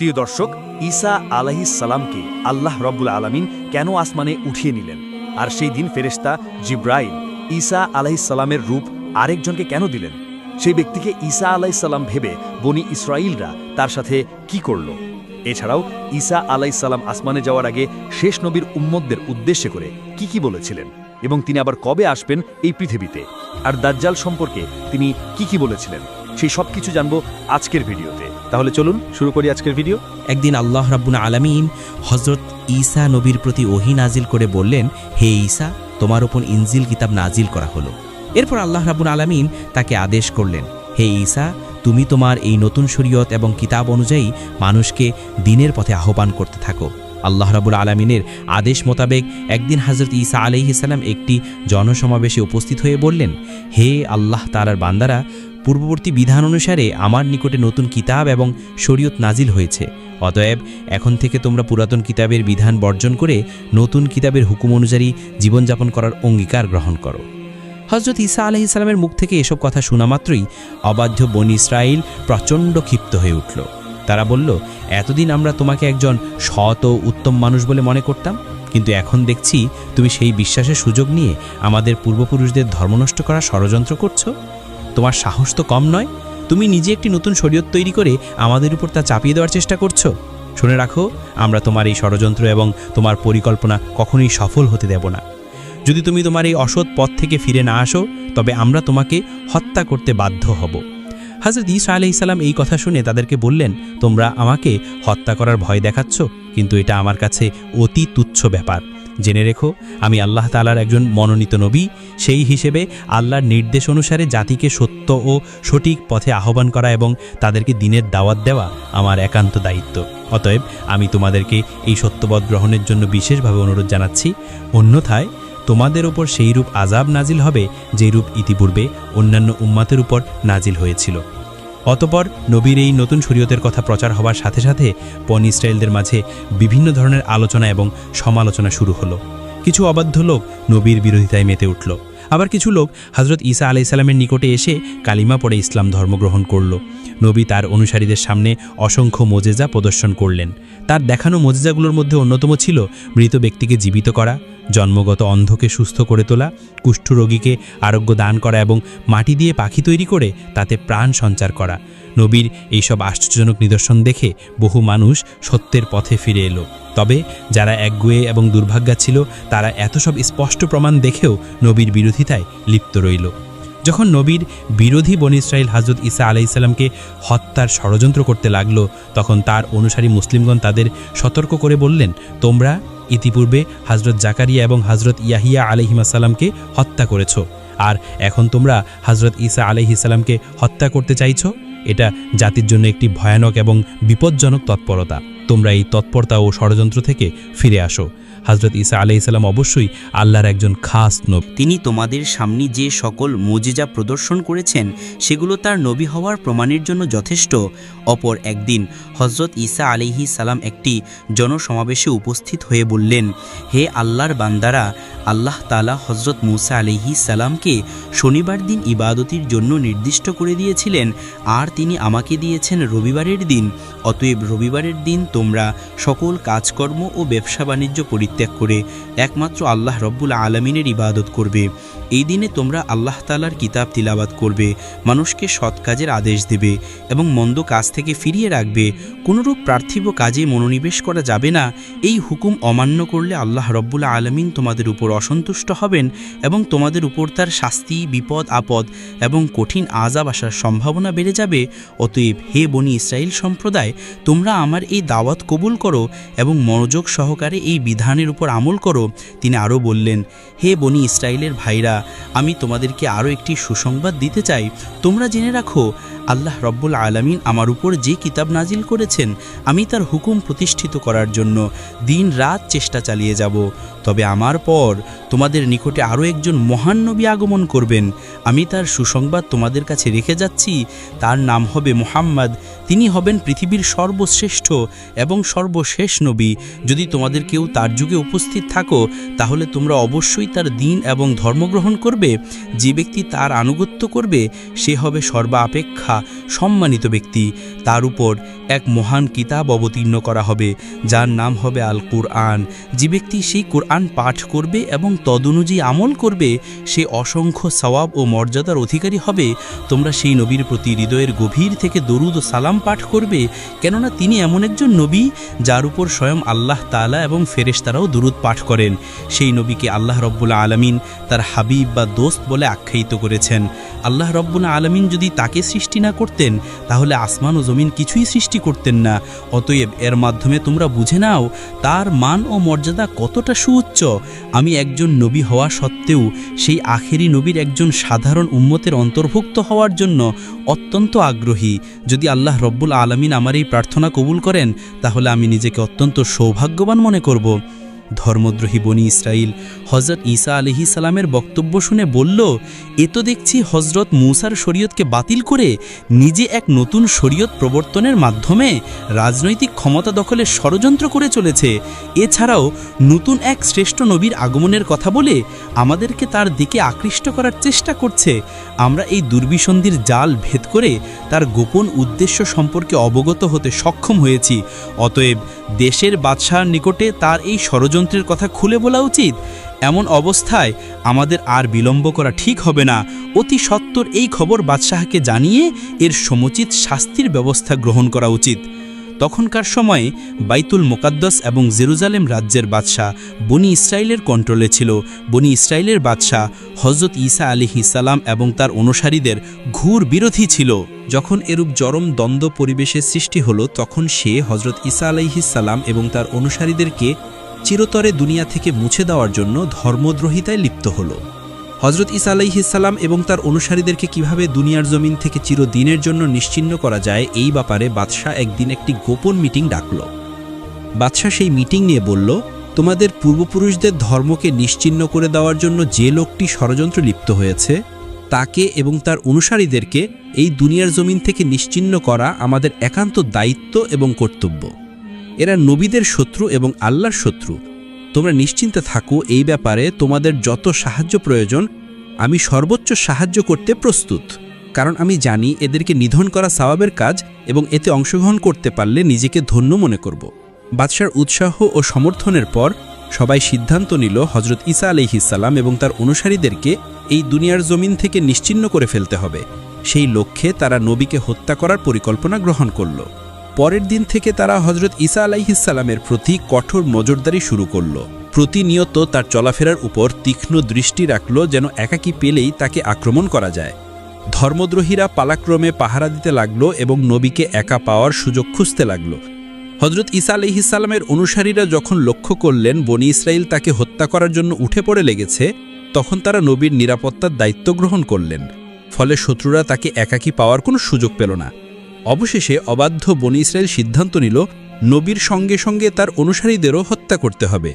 প্রিয় দর্শক, ঈসা সালামকে আল্লাহ রব্বুল আলামিন কেন আসমানে উঠিয়ে নিলেন? আর সেই দিন ফেরেশতা জিব্রাইল ঈসা সালামের রূপ আরেকজনকে কেন দিলেন? সেই ব্যক্তিকে ঈসা আলাইসাল্লাম ভেবে বনি ইসরাইলরা তার সাথে কি করল? এছাড়াও, ঈসা আলাইসাল্লাম আসমানে যাওয়ার আগে শেষ নবীর উম্মতদের উদ্দেশ্যে করে কি কি বলেছিলেন? এবং তিনি আবার কবে আসবেন এই পৃথিবীতে? আর দাজ্জাল সম্পর্কে তিনি কি কি বলেছিলেন? সেই সব কিছু জানব আজকের ভিডিওতে। তাহলে চলুন, শুরু করি আজকের ভিডিও। একদিন আল্লাহ রাব্বুল আলামিন হজরত ঈসা নবীর প্রতি ওহি নাজিল করে বললেন, হে ঈসা, তোমার ওপর ইনজিল কিতাব নাজিল করা হলো। এরপর আল্লাহ রাব্বুল আলামিন তাকে আদেশ করলেন, হে ঈসা, তুমি তোমার এই নতুন শরীয়ত এবং কিতাব অনুযায়ী মানুষকে দিনের পথে আহ্বান করতে থাকো। আল্লাহ রাবুল আলমিনের আদেশ মোতাবেক একদিন হজরত ঈসা আলাইহিসাল্লাম একটি জনসমাবেশে উপস্থিত হয়ে বললেন, হে আল্লাহ তালার বান্দারা পূর্ববর্তী বিধান অনুসারে আমার নিকটে নতুন কিতাব এবং শরীয়ত নাজিল হয়েছে। অতএব, এখন থেকে তোমরা পুরাতন কিতাবের বিধান বর্জন করে নতুন কিতাবের হুকুম অনুযায়ী জীবনযাপন করার অঙ্গীকার গ্রহণ করো। হজরত ঈসা আলহ ইসলামের মুখ থেকে এসব কথা শোনা মাত্রই অবাধ্য বনি ইসরায়েল প্রচণ্ড ক্ষিপ্ত হয়ে উঠল। তারা বলল, এতদিন আমরা তোমাকে একজন সৎ ও উত্তম মানুষ বলে মনে করতাম, কিন্তু এখন দেখছি তুমি সেই বিশ্বাসের সুযোগ নিয়ে আমাদের পূর্বপুরুষদের ধর্মনষ্ট করা ষড়যন্ত্র করছ। তোমার সাহস তো কম নয়? তুমি নিজে একটি নতুন শরীয়ত তৈরি করে আমাদের উপর তা চাপিয়ে দেওয়ার চেষ্টা করছ? শুনে রাখো, আমরা তোমার এই ষড়যন্ত্র এবং তোমার পরিকল্পনা কখনোই সফল হতে দেব না। যদি তুমি তোমার এই অসৎ পথ থেকে ফিরে না আসো, তবে আমরা তোমাকে হত্যা করতে বাধ্য হব। হাজরত ঈসা আলি ইসালাম এই কথা শুনে তাদেরকে বললেন, তোমরা আমাকে হত্যা করার ভয় দেখাচ্ছ, কিন্তু এটা আমার কাছে অতি তুচ্ছ ব্যাপার। জেনে রেখো, আমি আল্লাহ তালার একজন মনোনীত নবী, সেই হিসেবে আল্লাহর নির্দেশ অনুসারে জাতিকে সত্য ও সঠিক পথে আহ্বান করা এবং তাদেরকে দিনের দাওয়াত দেওয়া আমার একান্ত দায়িত্ব। অতএব আমি তোমাদেরকে এই সত্যবদ গ্রহণের জন্য বিশেষভাবে অনুরোধ জানাচ্ছি, অন্যথায় তোমাদের ওপর সেই রূপ আজাব নাজিল হবে যে রূপ ইতিপূর্বে অন্যান্য উম্মাতের উপর নাজিল হয়েছিল। অতপর নবীর এই নতুন শরীয়তের কথা প্রচার হওয়ার সাথে সাথে পন ইসরায়েলদের মাঝে বিভিন্ন ধরনের আলোচনা এবং সমালোচনা শুরু হলো। কিছু অবাধ্য লোক নবীর বিরোধিতায় মেতে উঠল। আবার কিছু লোক হজরত ঈসা আলাইসাল্লামের নিকটে এসে কালিমা পড়ে ইসলাম ধর্ম গ্রহণ করল। নবী তার অনুসারীদের সামনে অসংখ্য মোজেজা প্রদর্শন করলেন। তার দেখানো মোজেজাগুলোর মধ্যে অন্যতম ছিল মৃত ব্যক্তিকে জীবিত করা জন্মগত অন্ধকে সুস্থ করে তোলা, কুষ্ঠরোগীকে আরোগ্য দান করা এবং মাটি দিয়ে পাখি তৈরি করে তাতে প্রাণ সঞ্চার করা। নবীর এইসব আশ্চর্যজনক নিদর্শন দেখে বহু মানুষ সত্যের পথে ফিরে এলো। তবে যারা একগুয়ে এবং দুর্ভাগ্যা ছিল, তারা এত সব স্পষ্ট প্রমাণ দেখেও নবীর বিরোধিতায় লিপ্ত রইল। যখন নবীর বিরোধী বন ইসরায়েল হাজরত ইসা আলাইসাল্লামকে হত্যার ষড়যন্ত্র করতে লাগল, তখন তার অনুসারী মুসলিমগণ তাদের সতর্ক করে বললেন, তোমরা ইতিপূর্বে হজরত জাকারিয়া এবং হজরত ইয়াহিয়া আলহিমাসাল্লামকে হত্যা করেছ। আর এখন তোমরা হজরত ঈসা আলহিসাল্লামকে হত্যা করতে চাইছ? এটা জাতির জন্য একটি ভয়ানক এবং বিপজ্জনক তৎপরতা। তোমরা এই তৎপরতা ও ষড়যন্ত্র থেকে ফিরে আসো। হজরত ঈসা আলাইসাল্লাম অবশ্যই আল্লাহর একজন খাস নব। তিনি তোমাদের সামনে যে সকল মুজিজা প্রদর্শন করেছেন, সেগুলো তার নবী হওয়ার প্রমাণের জন্য যথেষ্ট। অপর একদিন হজরত ঈসা আলিহি সালাম একটি জনসমাবেশে উপস্থিত হয়ে বললেন, হে আল্লাহর বান্দারা, আল্লাহ তালা হজরত মুসা আলিহি সালামকে শনিবার দিন ইবাদতির জন্য নির্দিষ্ট করে দিয়েছিলেন, আর তিনি আমাকে দিয়েছেন রবিবারের দিন। অতএব রবিবারের দিন তোমরা সকল কাজকর্ম ও ব্যবসা বাণিজ্য পরিত্যাগ করে একমাত্র আল্লাহ রব্বুল আলমিনের ইবাদত করবে। এই দিনে তোমরা আল্লাহ তালার কিতাব তিলাবাত করবে, মানুষকে সৎ কাজের আদেশ দেবে এবং মন্দ কাজ থেকে ফিরিয়ে রাখবে। কোনোরূপ পার্থিব কাজে মনোনিবেশ করা যাবে না। এই হুকুম অমান্য করলে আল্লাহ রব্বুল আলমিন তোমাদের উপর অসন্তুষ্ট হবেন এবং তোমাদের উপর তার শাস্তি, বিপদ, আপদ এবং কঠিন আজাব আসার সম্ভাবনা বেড়ে যাবে। অতএব হে বনি ইসরায়েল সম্প্রদায়, তোমরা আমার এই দাওয়াত কবুল করো এবং মনোযোগ সহকারে এই বিধানের উপর আমল করো। তিনি আরও বললেন, হে বনি ইসরায়েলের ভাইরা, আমি তোমাদেরকে আরও একটি সুসংবাদ দিতে চাই। তোমরা জেনে রাখো আল্লাহ রব্বুল আলমিন আমার উপর যে কিতাব নাজিল করেছেন, আমি তার হুকুম প্রতিষ্ঠিত করার জন্য দিন রাত চেষ্টা চালিয়ে যাব। তবে আমার পর তোমাদের নিকটে আরও একজন মহান নবী আগমন করবেন। আমি তার সুসংবাদ তোমাদের কাছে রেখে যাচ্ছি। তার নাম হবে মোহাম্মদ। তিনি হবেন পৃথিবীর সর্বশ্রেষ্ঠ এবং সর্বশেষ নবী। যদি তোমাদের কেউ তার যুগে উপস্থিত থাকো, তাহলে তোমরা অবশ্যই তার দিন এবং ধর্মগ্রহণ করবে। যে ব্যক্তি তার আনুগত্য করবে, সে হবে সর্বাপেক্ষা সম্মানিত ব্যক্তি। তার উপর এক মহান কিতাব অবতীর্ণ করা হবে, যার নাম হবে আল কুরআন যে ব্যক্তি সেই কোরআন পাঠ করবে এবং তদনুযায়ী আমল করবে, সে অসংখ্য সওয়াব ও মর্যাদার অধিকারী হবে। তোমরা সেই নবীর প্রতি হৃদয়ের গভীর থেকে দরুদ ও সালাম পাঠ করবে, কেননা তিনি এমন একজন নবী, যার উপর স্বয়ং আল্লাহ তাআলা এবং ফেরেশতারাও দরুদ পাঠ করেন। সেই নবীকে আল্লাহ রব্বুল আলমিন তার হাবিব বা দোস্ত বলে আখ্যায়িত করেছেন। আল্লাহ রব্বুল আলমিন যদি তাকে সৃষ্টি না করতেন, তাহলে আসমান ও জমিন কিছুই সৃষ্টি করতেন না। অতএব এর মাধ্যমে তোমরা বুঝে নাও, তার মান ও মর্যাদা কতটা সুউচ্চ। আমি একজন নবী হওয়া সত্ত্বেও, সেই আখেরি নবীর একজন সাধারণ উম্মতের অন্তর্ভুক্ত হওয়ার জন্য অত্যন্ত আগ্রহী। যদি আল্লাহ রব্বুল আলমিন আমার এই প্রার্থনা কবুল করেন, তাহলে আমি নিজেকে অত্যন্ত সৌভাগ্যবান মনে করব। ধর্মদ্রোহী বনি ইসরাইল হজরত ঈসা আলহি সালামের বক্তব্য শুনে বলল, এ তো দেখছি হজরত মুসার শরীয়তকে বাতিল করে নিজে এক নতুন শরীয়ত প্রবর্তনের মাধ্যমে রাজনৈতিক ক্ষমতা দখলের ষড়যন্ত্র করে চলেছে। এছাড়াও নতুন এক শ্রেষ্ঠ নবীর আগমনের কথা বলে আমাদেরকে তার দিকে আকৃষ্ট করার চেষ্টা করছে। আমরা এই দুর্বিসন্ধির জাল ভেদ করে তার গোপন উদ্দেশ্য সম্পর্কে অবগত হতে সক্ষম হয়েছি। অতএব দেশের বাদশাহর নিকটে তার এই ষড়যন্ত্রের কথা খুলে বলা উচিত? এমন অবস্থায় আমাদের আর বিলম্ব করা ঠিক হবে না। অতি সত্বর এই খবর বাদশাহকে জানিয়ে এর সমুচিত শাস্তির ব্যবস্থা গ্রহণ করা উচিত। তখনকার সময়ে বাইতুল মোকাদ্দাস এবং জেরুজালেম রাজ্যের বাদশাহ বনি ইসরায়েলের কন্ট্রোলে ছিল। বনি ইসরায়েলের বাদশাহ হজরত ঈসা আলী সালাম এবং তার অনুসারীদের ঘুর বিরোধী ছিল। যখন এরূপ চরম দ্বন্দ্ব পরিবেশের সৃষ্টি হলো, তখন সে হজরত ঈসা আলাইহিসাল্লাম এবং তার অনুসারীদেরকে চিরতরে দুনিয়া থেকে মুছে দেওয়ার জন্য ধর্মদ্রোহিতায় লিপ্ত হলো। হজরত ইসা আলাইহিসাল্লাম এবং তার অনুসারীদেরকে কীভাবে দুনিয়ার জমিন থেকে চিরদিনের জন্য নিশ্চিহ্ন করা যায় এই ব্যাপারে বাদশাহ একদিন একটি গোপন মিটিং ডাকল। বাদশাহ সেই মিটিং নিয়ে বলল, তোমাদের পূর্বপুরুষদের ধর্মকে নিশ্চিহ্ন করে দেওয়ার জন্য যে লোকটি ষড়যন্ত্র লিপ্ত হয়েছে, তাকে এবং তার অনুসারীদেরকে এই দুনিয়ার জমিন থেকে নিশ্চিহ্ন করা আমাদের একান্ত দায়িত্ব এবং কর্তব্য। এরা নবীদের শত্রু এবং আল্লাহর শত্রু। তোমরা নিশ্চিন্তে থাকো, এই ব্যাপারে তোমাদের যত সাহায্য প্রয়োজন, আমি সর্বোচ্চ সাহায্য করতে প্রস্তুত। কারণ আমি জানি এদেরকে নিধন করা সাওয়াবের কাজ এবং এতে অংশগ্রহণ করতে পারলে নিজেকে ধন্য মনে করব। বাদশার উৎসাহ ও সমর্থনের পর সবাই সিদ্ধান্ত নিল হজরত ঈসা আলিহিসাল্লাম এবং তার অনুসারীদেরকে এই দুনিয়ার জমিন থেকে নিশ্চিহ্ন করে ফেলতে হবে। সেই লক্ষ্যে তারা নবীকে হত্যা করার পরিকল্পনা গ্রহণ করল। পরের দিন থেকে তারা হজরত ঈসা আলাইহিসাল্লামের প্রতি কঠোর নজরদারি শুরু করল। প্রতিনিয়ত তার চলাফেরার উপর তীক্ষ্ণ দৃষ্টি রাখল যেন একাকী পেলেই তাকে আক্রমণ করা যায়। ধর্মদ্রোহীরা পালাক্রমে পাহারা দিতে লাগল এবং নবীকে একা পাওয়ার সুযোগ খুঁজতে লাগল। হজরত ঈসা আলহিসাল্লামের অনুসারীরা যখন লক্ষ্য করলেন বনি ইসরায়েল তাকে হত্যা করার জন্য উঠে পড়ে লেগেছে, তখন তারা নবীর নিরাপত্তার দায়িত্ব গ্রহণ করলেন। ফলে শত্রুরা তাকে একাকী পাওয়ার কোনো সুযোগ পেল না। অবশেষে অবাধ্য বনি ইসরায়েল সিদ্ধান্ত নিল, নবীর সঙ্গে সঙ্গে তার অনুসারীদেরও হত্যা করতে হবে।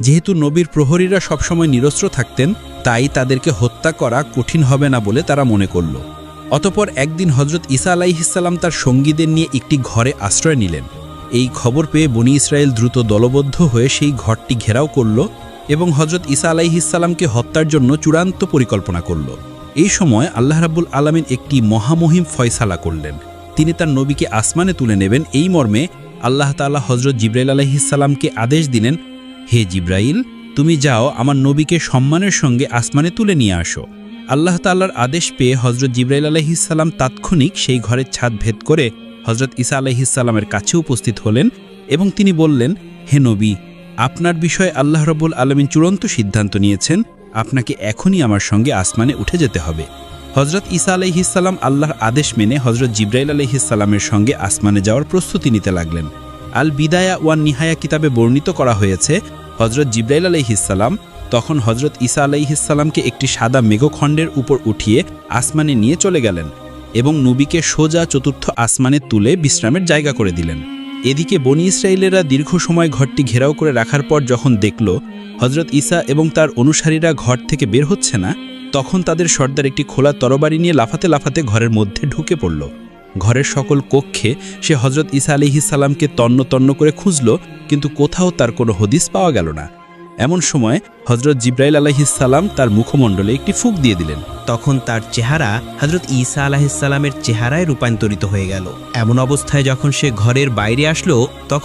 যেহেতু নবীর প্রহরীরা সবসময় নিরস্ত্র থাকতেন, তাই তাদেরকে হত্যা করা কঠিন হবে না বলে তারা মনে করল। অতপর একদিন হজরত ঈসা আলাইহিসাল্লাম তার সঙ্গীদের নিয়ে একটি ঘরে আশ্রয় নিলেন। এই খবর পেয়ে বনি ইসরায়েল দ্রুত দলবদ্ধ হয়ে সেই ঘরটি ঘেরাও করল এবং হজরত ঈসা আলাইহিসাল্লামকে হত্যার জন্য চূড়ান্ত পরিকল্পনা করল। এই সময় আল্লাহ রাবুল আলমিন একটি মহামহিম ফয়সালা করলেন। তিনি তার নবীকে আসমানে তুলে নেবেন। এই মর্মে আল্লাহ তাআলা হজরত জিব্রাইল আলাইহিসাল্লামকে আদেশ দিলেন, হে জিব্রাইল, তুমি যাও, আমার নবীকে সম্মানের সঙ্গে আসমানে তুলে নিয়ে আসো। আল্লাহ তাল্লার আদেশ পেয়ে হজরত জিব্রাইল আলাইহিসাল্লাম তাৎক্ষণিক সেই ঘরের ছাদ ভেদ করে হজরত ঈসা আলাইহিসাল্লামের কাছে উপস্থিত হলেন এবং তিনি বললেন, হে নবী, আপনার বিষয়ে আল্লাহ রবুল আলমিন চূড়ান্ত সিদ্ধান্ত নিয়েছেন। আপনাকে এখনই আমার সঙ্গে আসমানে উঠে যেতে হবে। হজরত ঈসা আলাইহিসাল্লাম আল্লাহর আদেশ মেনে হজরত জিব্রাইল আলাইহিসাল্লামের সঙ্গে আসমানে যাওয়ার প্রস্তুতি নিতে লাগলেন। আল বিদায়া ওয়ান নিহায়া কিতাবে বর্ণিত করা হয়েছে হজরত জিব্রাইল আলাইহিসাল্লাম তখন হজরত ঈসা আলাইহিসাল্লামকে একটি সাদা মেঘখণ্ডের উপর উঠিয়ে আসমানে নিয়ে চলে গেলেন এবং নবীকে সোজা চতুর্থ আসমানে তুলে বিশ্রামের জায়গা করে দিলেন। এদিকে বনি ইসরায়েলেরা দীর্ঘ সময় ঘরটি ঘেরাও করে রাখার পর যখন দেখল হজরত ইসা এবং তার অনুসারীরা ঘর থেকে বের হচ্ছে না তখন তাদের সর্দার একটি খোলা তরবারি নিয়ে লাফাতে লাফাতে ঘরের মধ্যে ঢুকে পড়ল। ঘরের সকল কক্ষে সে হজরত ইসা আলিহিসাল্লামকে তন্ন তন্ন করে খুঁজল, কিন্তু কোথাও তার কোনো হদিস পাওয়া গেল না। এমন সময় হজরত জিব্রাইল আলাহিসাল্লাম তার মুখমণ্ডলে একটি ফুক দিয়ে দিলেন। তখন তার চেহারা হজরত ইসা আলাহিসাল্লামের চেহারায় রূপান্তরিত হয়ে গেল। এমন অবস্থায় যখন সে ঘরের বাইরে আসলো, তখন